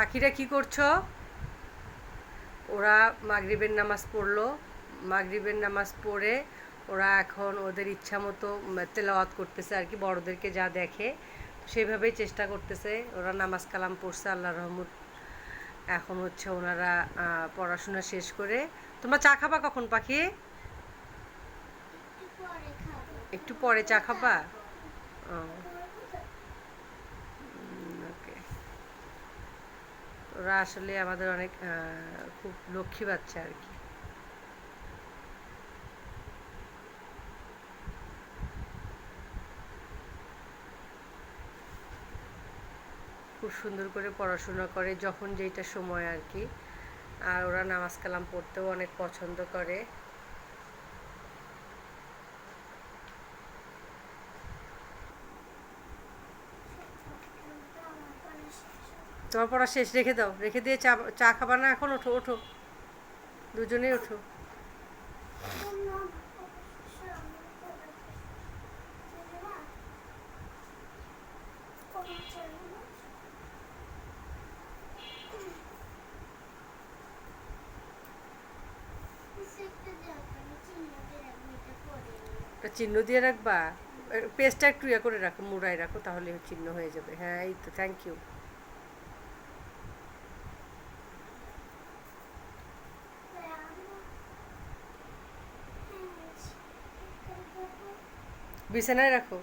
পাখিরা কি করছ? ওরা মাগরিবের নামাজ পড়ল। মাগরিবের নামাজ পড়ে ওরা এখন ওদের ইচ্ছা মতো তেলাওয়াত করতেছে আর কি বড়দেরকে যা দেখে। সেভাবেই চেষ্টা করতেছে। ওরা নামাজ কালাম পড়ছে আল্লাহ রহমত। এখন হচ্ছে ওনারা পড়াশোনা শেষ করে। তোমরা চা খাবা কখন পাখি? একটু পরে চা খাবা? ও। ওরা আসলে আমাদের অনেক খুব লক্ষ্মী বাচ্চা আর কি। খুব সুন্দর করে পড়াশোনা করে যখন যেইটা সময় আর কি। আর ওরা নামাজ কালাম পড়তেও অনেক পছন্দ করে। তোমার পড়া শেষ, রেখে দাও। রেখে দিয়ে চা চা খাবা না এখন, ওঠো ওঠো। দুজনেই ওঠো। চিহ্ন দিয়ে রাখবা? পেস্টটা একটু ইয়ে করে রাখো মুড়াই রাখো তাহলে চিহ্ন হয়ে যাবে। হ্যাঁ এই তো থ্যাংক ইউ বিছানায় রাখো।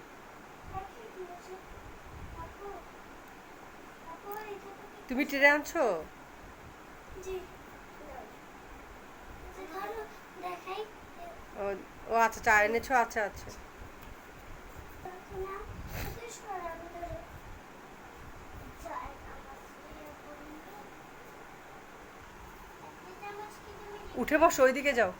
তুমি ট্রেনে আনছো? ও আচ্ছা চা এনেছো আচ্ছা আচ্ছা। উঠে বসো, ওইদিকে যাও।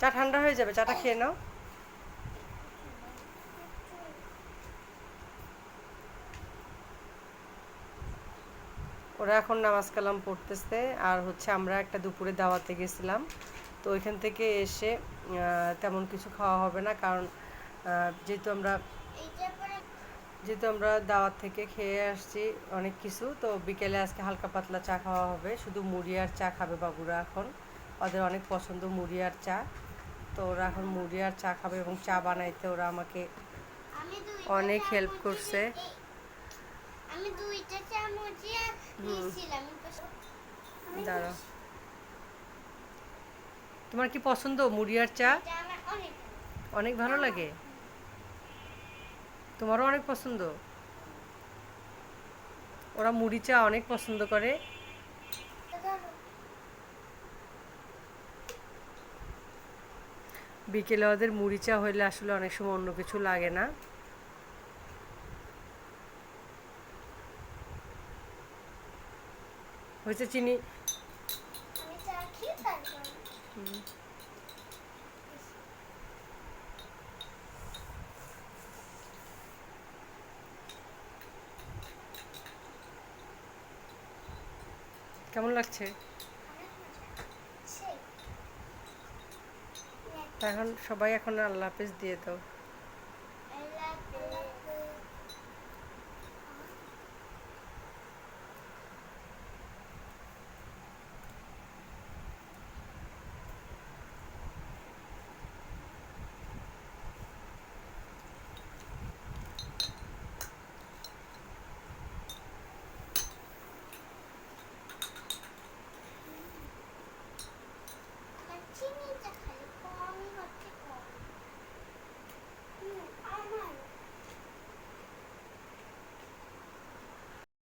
চা ঠান্ডা হয়ে যাবে, চাটা খেয়ে নাও। ওরা এখন নামাজ কালাম পড়তেছে, আর হচ্ছে আমরা একটা দুপুরে দাওয়াতে গেছিলাম। তো ওইখান থেকে এসে তেমন কিছু খাওয়া হবে না, কারণ যেহেতু আমরা যেহেতু আমরা দাওয়াত থেকে খেয়ে আসছি অনেক কিছু, তো বিকেলে আজকে হালকা পাতলা চা খাওয়া হবে। শুধু মুড়ি আর চা খাবে বাবুরা এখন। ওদের অনেক পছন্দ মুড়ি আর চা। তো ওরা এখন মুড়ি আর চা খাবে এবং চা বানাইতে ওরা আমাকে অনেক হেল্প করছে। দাঁড়াও। তোমার কি পছন্দ মুড়ি আর চা? অনেক ভালো লাগে? তোমারও অনেক পছন্দ? ওরা মুড়ি চা অনেক পছন্দ করে। বিকেলে ওদের মুড়ি চা হইলে আসলে অনেক সময় অন্য কিছু লাগে না। হয়েছে চিনি? কেমন লাগছে সেই তা এখন সবাই এখন আল্লাহ হাফিজ দিয়ে দাও।